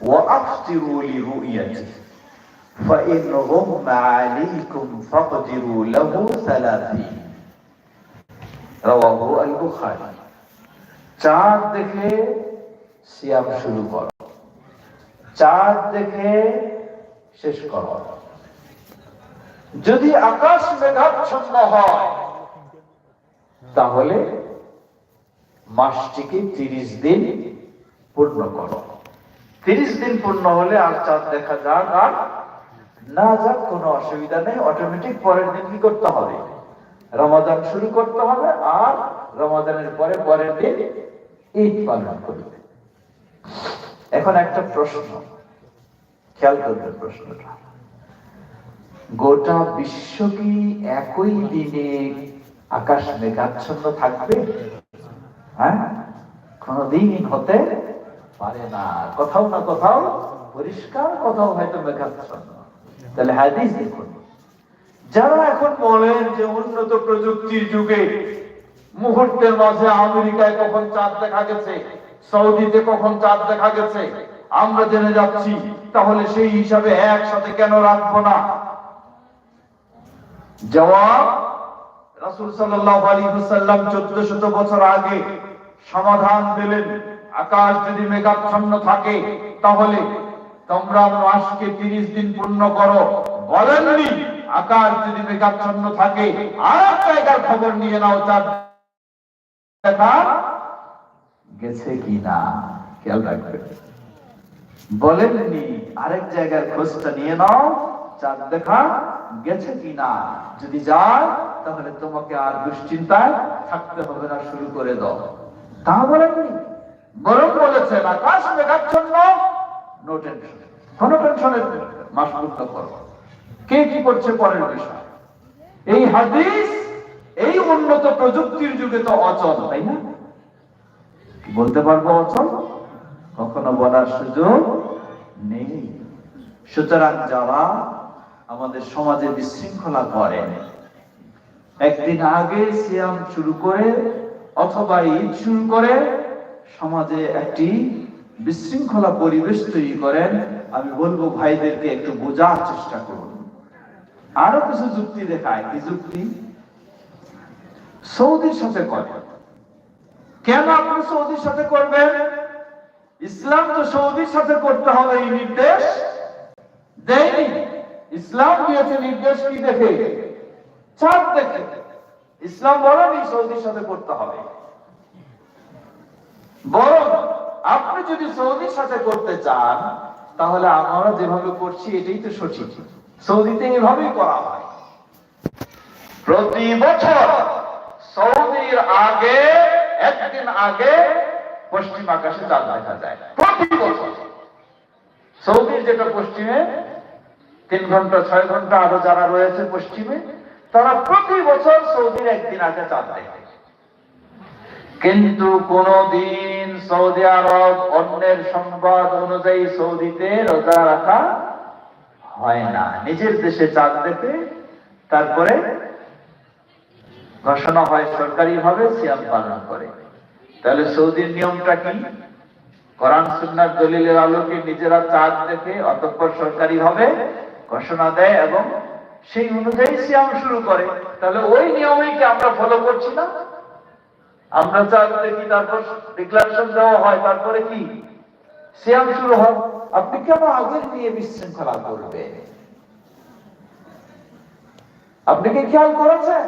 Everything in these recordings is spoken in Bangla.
وأفطروا لرؤيته فإن غم عليكم فاقدروا له ثلاثين رواه البخاري চাঁদ দেখে সিয়াম শুরু করো চাঁদ দেখে শেষ করো যদি আকাশ মেঘাচ্ছন্ন হয় তাহলে মাসটিকে তিরিশ দিন পূর্ণ করো তিরিশ দিন পূর্ণ হলে আর চাঁদ দেখা যাক, আর না যাক, কোনো অসুবিধা নেই। অটোমেটিক পরের দিন কি করতে হবে? রমাদান শুরু করতে হবে, আর রমাদানের পরে পরের দিন ঈদ পালন করবে। এখন একটা প্রশ্ন। খেয়াল করবে প্রশ্নটা। গোটা বিশ্ব কি একই দিনে আকাশ মেঘাচ্ছন্ন থাকবে? হ্যাঁ? কোনদিন হতে পারে না। কোথাও না কোথাও পরিষ্কার কোথাও হয়তো মেঘাচ্ছন্ন তাহলে হাদিস দেখুন। যারা এখন বলেন যে উন্নত প্রযুক্তির যুগে মুহূর্তের মাঝে আমেরিকায় কখন চাঁদ দেখা গেছে, সৌদিতে কখন চাঁদ দেখা গেছে, আমরা জেনে যাচ্ছি, তাহলে সেই হিসাবে একসাথে কেন রাখব না? জবাব, রাসূল সাল্লাল্লাহু আলাইহি ওয়াসাল্লাম 1400 বছর আগে সমাধান দিলেন আকাশ যদি মেঘাচ্ছন্ন থাকে, তাহলে তোমরা মাসকে 30 দিন পূর্ণ করো। বলেননি, আকাশ যদি মেঘাচ্ছন্ন থাকে আর জায়গার খবর নিয়ে নাও, চাঁদ। দেখা গেছে কিনা? খেয়াল রাখবে। বলেননি, আরেক জায়গার খোঁজটা নিয়ে নাও, চাঁদ দেখা গেছে কিনা? যদি যায়, তাহলে তোমাকে আর দুশ্চিন্তায় থাকতে হবে না, শুরু করে দাও। তা বলেননি? বরং বলেছেন আকাশ মেঘাচ্ছন্ন নো টেনশন কোন টেনশনের মাস পূর্ণ করো কে কি করছে পরের বিষয়? এই হাদিস, এই উন্নত প্রযুক্তির যুগে তো অচল, তাই না? বলতে পারব অচল? কখনো বলার সুযোগ নেই। সুতরাং যারা আমাদের সমাজে বিশৃঙ্খলা করেন, একদিন আগে সিয়াম শুরু করে অথবা ঈদ শুরু করে সমাজে একটি বিশৃঙ্খলা পরিবেশ তৈরি করেন, আমি বলব ভাইদেরকে একটু বোঝার চেষ্টা করুন। আরও কিছু যুক্তি দেখায়, কি যুক্তি? সৌদির সাথে করে। কেন আপনি সৌদির সাথে করবেন? ইসলাম তো সৌদির সাথে করতে হবে, এই নির্দেশ দেয়নি। ইসলাম দিয়েছে নির্দেশ কি দেখে? চাঁদ দেখে। ইসলাম বলেনি সৌদির সাথে করতে হবে। বরং আপনি যদি সৌদির সাথে করতে চান, তাহলে আমরা যেভাবে করছি, এটাই তো সঠিক। সৌদিতে এভাবেই করা হয়। প্রতি বছর সৌদির আগে, একদিন আগে পশ্চিম আকাশে চাঁদ দেখা যায়। প্রতি বছর। সৌদির যেটা পশ্চিমে, তিন ঘণ্টা, ছয় ঘণ্টা আরও যারা রয়েছে পশ্চিমে, তারা প্রতি বছর সৌদির একদিন আগে চাঁদ দেখে। কিন্তু কোনদিন সৌদি আরব অন্যের সংবাদ অনুযায়ী সৌদিতে রোজা রাখা হয় না। নিজের দেশে চাঁদ দেখে তারপরে ঘোষণা হয় সরকারি ভাবে সিয়াম পালন করে। তাহলে সৌদির নিয়মটা কি? কোরআন, সুন্নার দলিলের আলোকে নিজেরা চাঁদ দেখে অতঃপর সরকারি ভাবে ঘোষণা দেয় এবং সেই অনুযায়ী সিয়াম শুরু করে। তাহলে ওই নিয়মেই কি আমরা ফলো করছি না? আমরা চাঁদ দেখি তারপর ডিক্লারেশন দেওয়া হয়, তারপরে কি? সিয়াম শুরু হয় আপনি কেন আগের নিয়ে বিশৃঙ্খলা করবেন? আপনি কি খেয়াল করেছেন?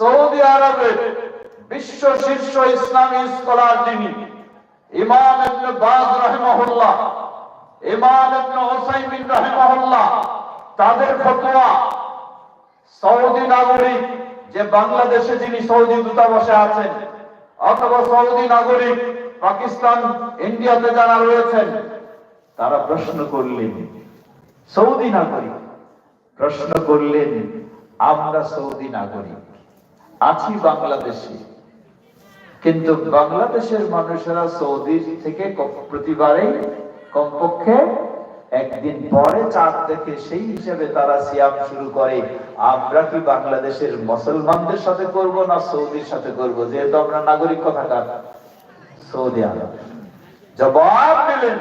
সৌদি আরবে বিশ্ব শীর্ষ ইসলামী স্কলার যিনি, ইমাম ইবনে বাজ রাহিমাহুল্লাহ, ইমাম ইবনে ওসাইমিন রাহিমাহুল্লাহ, তাদের ফতোয়া সৌদি নাগরিক যে বাংলাদেশে যিনি সৌদি দূতাবাসে আছেন অথবা সৌদি নাগরিক পাকিস্তান, ইন্ডিয়াতে যারা রয়েছেন, তারা প্রশ্ন করলেন, সৌদি নাগরিক, প্রশ্ন করলেন, আমরা সৌদি নাগরিক, আছি বাংলাদেশে। কিন্তু বাংলাদেশের মানুষেরা সৌদি থেকে প্রতিবারেই কমপক্ষে একদিন পরে চাঁদ দেখে সেই হিসেবে তারা সিয়াম শুরু করে, আমরা কি বাংলাদেশের মুসলমানদের সাথে করব না সৌদির সাথে করব? যেহেতু আমরা নাগরিক কথাকার। Saudi Arab. জবাব দিলেন।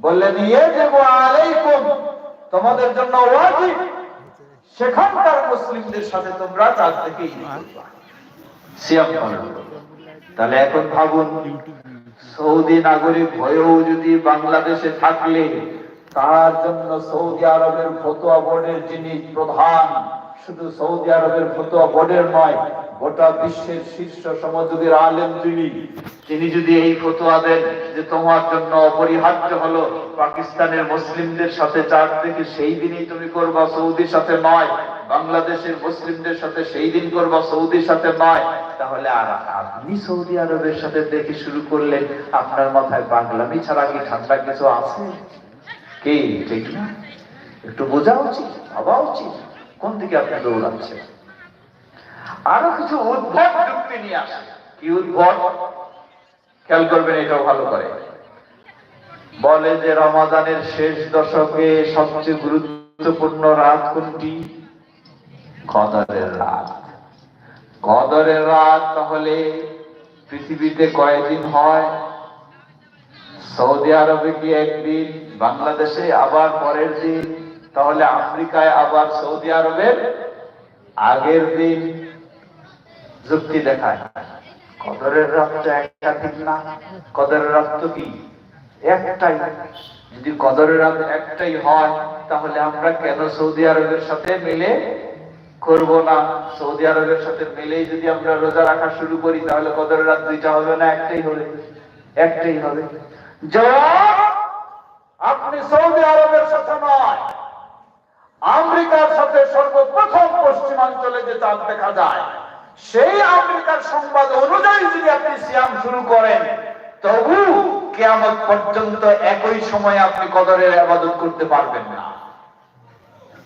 বললেন ইয়ে দেব আলাইকুম, তোমাদের জন্য ওয়াজিব। সেখানকার মুসলিমদের সাথে তোমরা চাঁদ করবা। সিয়াম পালন তাহলে এখন ভাবুন সৌদি নাগরিক হয়েও যদি বাংলাদেশে থাকলে, তার জন্য সৌদি আরবের ফতোয়া বোর্ডের যিনি প্রধান, শুধু সৌদি আরবের ফতোয়া বোর্ডের নয়, গোটা বিশ্বের শীর্ষ সমাজের আলেম তিনি তিনি যদি এই ফতোয়া দেন যে তোমার জন্য অপরিহার্য হলো পাকিস্তানের মুসলিমদের সাথে চার থেকে সেই দিনই তুমি করবা সৌদির সাথে নয় বাংলাদেশের মুসলিমদের সাথে সেই দিন করবা, সৌদির সাথে নয়। তাহলে আর আপনি সৌদি আরবের সাথে দেখে শুরু করলেন আপনার মাথায় বাংলামি ছাড়া কি ঠান্ডা কিছু আছে? কি, ঠিক না? একটু বোঝা উচিত, ভাবা উচিত, কোন দিকে আপনি দৌড়াচ্ছেন? আরও কিছু উদ্ভট যুক্তি নিয়ে আসে। কি উদ্ভট? খেয়াল করবেন এটাও ভালো করে। বলে যে রমাদানের শেষ দশকে সবচেয়ে গুরুত্বপূর্ণ রাত কোনটি? কদরের রাত। কদরের রাত তাহলে পৃথিবীতে কয়দিন হয়? সৌদি আরবে কি একদিন, বাংলাদেশে আবার পরের দিন, তাহলে আফ্রিকায় আবার সৌদি আরবের আগের দিন যুক্তি দেখায়। কদরের রাত তো একাধিক না কদরের রাত তো কি? একটাই। যদি কদরের রাত একটাই হয়, তাহলে আমরা কেন সৌদি আরবের সাথে মিলে করব না। সৌদি আরবের সাথে মিলেই যদি আমরা রোজা রাখা শুরু করি, তাহলে কদরের রাত দুইটা হবে না, একটাই হবে? একটাই হবে। আপনি সৌদি আরবের সাথে নয়। আমেরিকার সাথে সর্বপ্রথম পশ্চিমাঞ্চলে যে চাঁদ দেখা যায়, সেই আমেরিকার সংবাদ অনুযায়ী যদি আপনি সিয়াম শুরু করেন, তবু কেয়ামত পর্যন্ত একই সময়ে আপনি কদরের আবাদত করতে পারবেন না।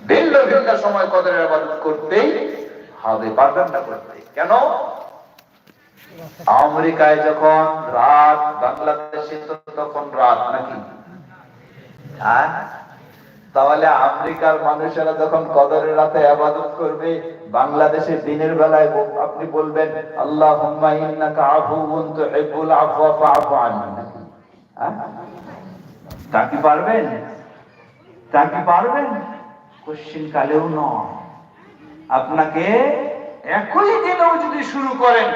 ভিন্ন ভিন্ন সময় কদরের আবাদত করতেই হবে করতে কেন? আমেরিকায় যখন রাত, বাংলাদেশে তখন রাত নাকি? হ্যাঁ? তাহলে আমেরিকার মানুষেরা যখন কদরের রাতে আবাদত করবে বাংলাদেশে দিনের বেলায় আপনি বলবেন আল্লাহ হ্যাঁ? তা কি পারবেন? তা কি পারবেন? কোশ্চিন কালেও নয়। আপনাকে একই দিনেও যদি শুরু করেন,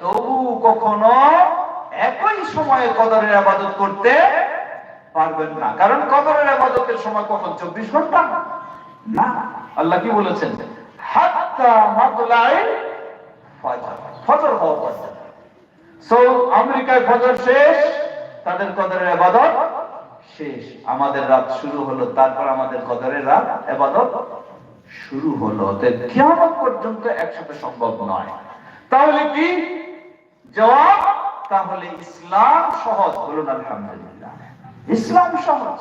তবু কখনো একই সময়ে কদরের আবাদত করতে পারবেন না। কারণ কদরের আবাদতের সময় কখন? চব্বিশ ঘণ্টা? না। আল্লাহ কি বলেছেন? ফজর। হওয়া সো আমেরিকায় ফজর শেষ, তাদের কদরের আবাদত শেষ। আমাদের রাত শুরু হলো, তারপর আমাদের কদরের রাত আবাদত শুরু হলো। কিয়ামত পর্যন্ত একসাথে সম্ভব নয়। তাহলে কি? জবাব? তাহলে ইসলাম সহজ। বলুন, আলহামদুলিল্লাহ। ইসলাম সহজ।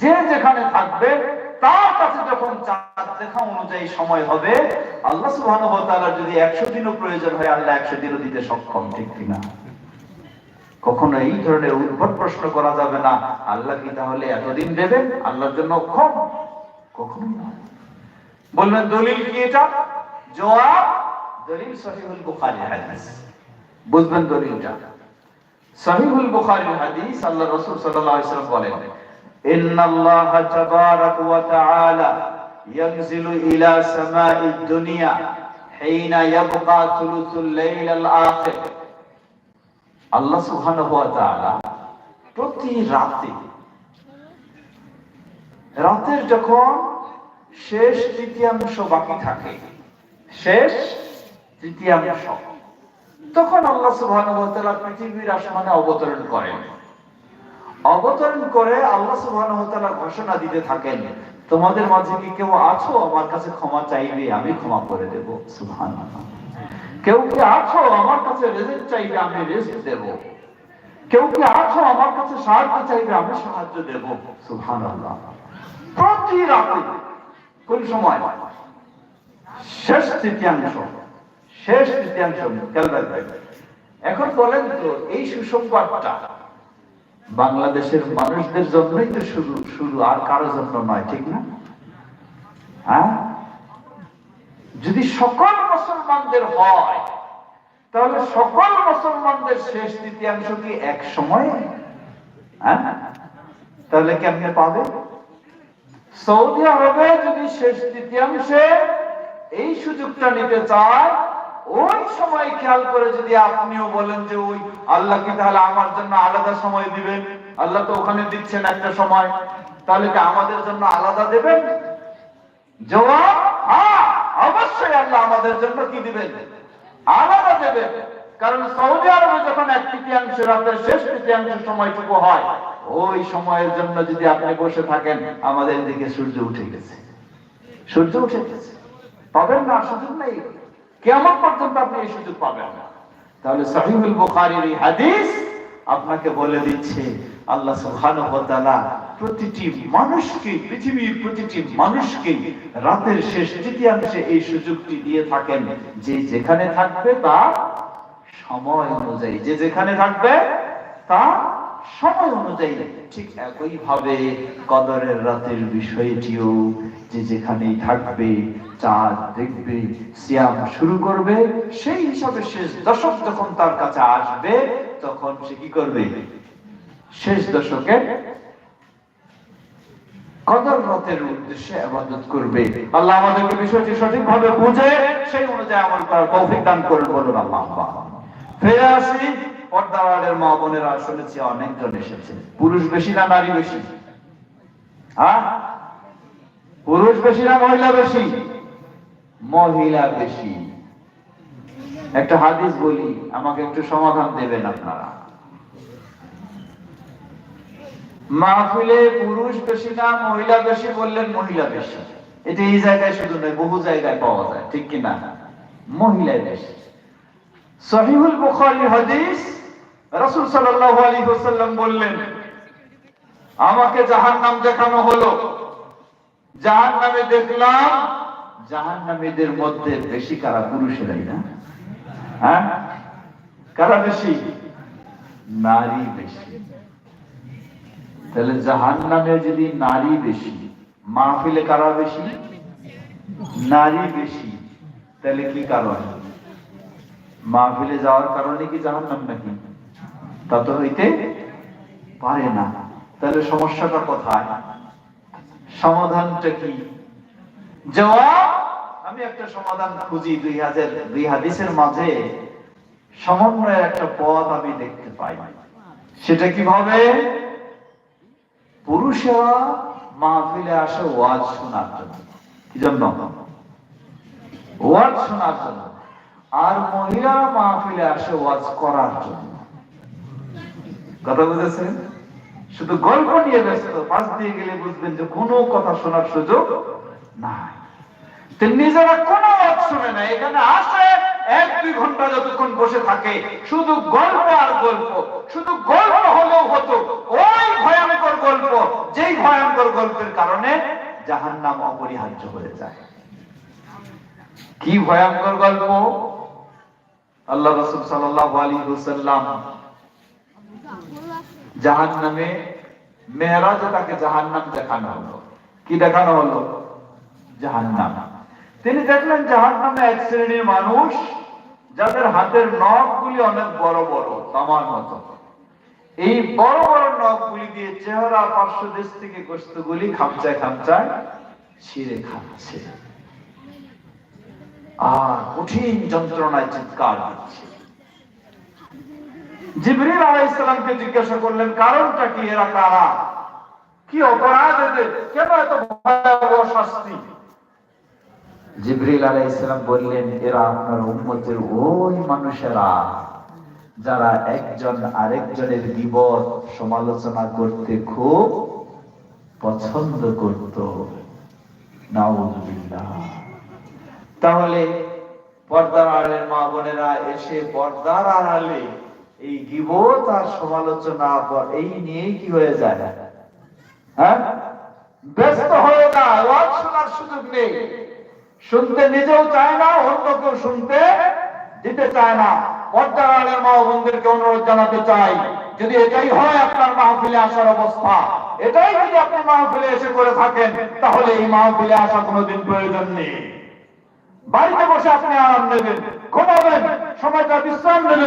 যে যেখানে থাকবে, তার কাছে যখন চাঁদ দেখা অনুযায়ী সময় হবে, আল্লাহ তাআলা যদি 100 দিনও প্রয়োজন হয়, আল্লাহ 100 দিনও দিতে সক্ষম, ঠিক কিনা? কখনো এই ধরনের উদ্ভট প্রশ্ন করা যাবে না আল্লাহ কি তাহলে এতদিন দেবেন আল্লাহর জন্য কম কখনো না বলবেন দলিল কি এটা জবাব দলিল সহিহুল বুখারী হাদিস বুঝবেন দলিলটা সহিহুল বুখারী হাদিস আল্লাহ রাসূল সাল্লাল্লাহু আলাইহি ওয়াসাল্লাম বলেন ইন্নাল্লাহ তাবারাক ওয়া তাআলা ينزل إلى سماء الدنيا حين يبقى ثلث الليل الآخر আল্লাহ প্রতি রাতে, রাতের যখন শেষ তৃতীয়াংশ বাকি থাকে, শেষ তৃতীয়াংশ, তখন আল্লাহ তাআলা পৃথিবীর আসমানে অবতরণ করেন। অবতরণ করে আল্লাহ ওয়া ঘোষণা দিতে থাকেন, তোমাদের মাঝে কি কেউ আছো? আমার কাছে ক্ষমা চাইবে, আমি ক্ষমা করে দেব। সুবহানাল্লাহ। কেউ কি আছো আমার কাছে রেজেক চাইবে আমি রেজেক দেব? কেউ কি আছো আমার কাছে সাহায্য চাইবে আমি সাহায্য দেব? সুবহানাল্লাহ। প্রতি রাতে, কোন সময়? শেষ তৃতীয়াংশ শেষ তৃতীয়াংশ এখন বলেন তো, এই সুসংবাদটা বাংলাদেশের মানুষদের জন্যই তো শুরু শুরু, আর কারোর জন্য নয়, ঠিক না? হ্যাঁ? যদি সকল মুসলমানদের হয়, তাহলে সকল মুসলমানদের শেষ তৃতীয়াংশ কি এক সময়ে? হ্যাঁ? তাহলে কেমনে পাবে? সৌদি আরবে যদি শেষ তৃতীয়াংশে এই সুযোগটা নিতে চায়, ওই সময় খেয়াল করে যদি আপনিও বলেন যে ওই আল্লাহ কি তাহলে আমার জন্য আলাদা সময় দিবেন, আল্লাহ তো ওখানে দিচ্ছেন একটা সময়, তাহলে কি আমাদের জন্য আলাদা দেবেন? জবাব হ্যাঁ। অবশ্যই আল্লাহ আমাদের জন্য কি দিবেন? আলাদা দেবেন। কারণ সৌদি আরবে যখন এক তৃতীয়াংশ রাতের শেষ তৃতীয়াংশ সময়টুকু হয়, ওই সময়ের জন্য যদি আপনি বসে থাকেন, আমাদের দিকে সূর্য উঠে গেছে। সূর্য উঠে গেছে। পাবেন না, সুযোগ নেই। কেমন পর্যন্ত আপনি এই সুযোগ পাবেন না। তাহলে সহিহুল বুখারীর হাদিস আপনাকে বলে দিচ্ছে, আল্লাহ তাআলা প্রতিটি মানুষকে, পৃথিবীর প্রতিটি মানুষকে রাতের শেষ তৃতীয়াংশে এই সুযোগটি দিয়ে থাকেন, যে যেখানে থাকবে তা সময় অনুযায়ী। যে যেখানে থাকবে তা সময় অনুযায়ী ঠিক একই ভাবে কদরের রাতের বিষয়টিও যে যেখানেই থাকবে, চাঁদ দেখবে, সিয়াম শুরু করবে, সেই হিসাবে শেষ দশক যখন তার কাছে আসবে, তখন সে কি করবে? শেষ দশকে কদর রাতের উদ্দেশ্যে আবাদত করবে। আল্লাহ আমাদেরকে বিষয়টি সঠিকভাবে বুঝে, সেই অনুযায়ী আমল করার তৌফিক দান করুন বলুন আল্লাহ। ফিরে আসি পর্দাওয়ালের মা বোনেরা শুনেছি অনেকজন এসেছে। পুরুষ বেশি না নারী বেশি? হ্যাঁ পুরুষ বেশি না মহিলা বেশি? মহিলা বেশি। একটা হাদিস বলি, আমাকে একটু সমাধান দেবেন আপনারা। মাহফিলে পুরুষ বেশি না মহিলা বেশি বললেন মহিলা বেশি। এটা এই জায়গায় শুধু নয়, বহু জায়গায় পাওয়া যায়, ঠিক কিনা? মহিলা বেশি। সহিহুল বুখারী হাদিস রাসূল সাল্লাল্লাহু আলাইহি ওয়াসাল্লাম বললেন, আমাকে জাহান্নাম দেখানো হলো। জাহান্নামে দেখলাম জাহান্নামীদের মধ্যে বেশি কারা পুরুষেরাই না? হ্যাঁ? কারা বেশি? নারী বেশি। তাহলে জাহান্নামে যদি নারী বেশি, মাহফিলে কারা বেশি? নারী বেশি। তাহলে কি কারণ? মাহফিলে যাওয়ার কারণে কি জাহান নাম নাকি? তা তো হইতে পারে না। তাহলে সমস্যাটা কোথায়? সমাধানটা কি? আমি একটা সমাধান খুঁজি দুই হাজার দুই হাদিসের মাঝে। সমন্বয়ের একটা পথ আমি দেখতে পাই। সেটা কীভাবে? পুরুষেরা মাহফিলে আসে ওয়াজ শোনার জন্য? ওয়াজ শোনার জন্য। আর মহিলারা মাহফিলে আসে ওয়াজ করার জন্য। কথা বুঝেছেন? শুধু গল্প নিয়ে ব্যস্ত পাশ দিয়ে গেলে বুঝবেন যে কোনো কথা শোনার সুযোগ নাই। নিজেরা কোনো শুনে না, এখানে আসে এক দুই ঘণ্টা যতক্ষণ বসে থাকে। শুধু গল্প আর গল্প, শুধু গল্প হলেও হতো। ওই ভয়ানকর গল্প, যেই ভয়ঙ্কর গল্পের কারণে জাহান নাম অপরিহার্য হয়ে যায়। কি ভয়ঙ্কর গল্প? আল্লাহ রসুল সাল্লাল্লাহু আলাইহি ওয়াসাল্লাম জাহান নামে মেয়েরাজে তাকে জাহান নাম দেখানো হলো। কি দেখানো হলো? জাহান নাম তিনি দেখলেন জাহান নামে এক শ্রেণির মানুষ, যাদের হাতের নখগুলি অনেক বড় বড়, তামার মতো। এই বড় বড় নখগুলি দিয়ে চেহারা পার্শ্ব দেশ থেকে গোস্তগুলি খামচায় খামচায় ছিঁড়ে খাচ্ছে। আর কঠিন যন্ত্রণায় চিৎকার দিচ্ছে জিবরিল আলাইহিস সালামকে জিজ্ঞাসা করলেন, কারণটা কি এরা কারা কি অপরাধ এদের? কেন এত ভয়াবহ শাস্তি? জিবরিল আলাইহিস সালাম বললেন, এরা আপনার উম্মতের ওই মানুষেরা যারা একজন আরেকজনের বিপদ সমালোচনা করতে খুব পছন্দ করত। নাউজুবিল্লাহ। তাহলে পর্দার আড়ালের মা বোনেরা এসে পর্দার আড়ালে এই গিবত আর সমালোচনা বা- এই নিয়ে কি হয়ে যায়? হ্যাঁ? ব্যস্ত হয়ে যায়, ওয়াজ শোনার সুযোগ নেই। শুনতে নিজেও চায় না অন্য কেউ শুনতে দিতে চায় না। আড়ালের মা বোনদেরকে অনুরোধ জানাতে চাই, যদি এটাই হয় আপনার মাহফিলে আসার অবস্থা, এটাই যদি আপনি মাহফিলে এসে করে থাকেন, তাহলে এই মাহফিলে আসা কোনোদিন প্রয়োজন নেই। বাড়িতে বসে আপনি আরাম নেবেন, ঘুমাবেন, সময়টা বিশ্রাম নেবেন।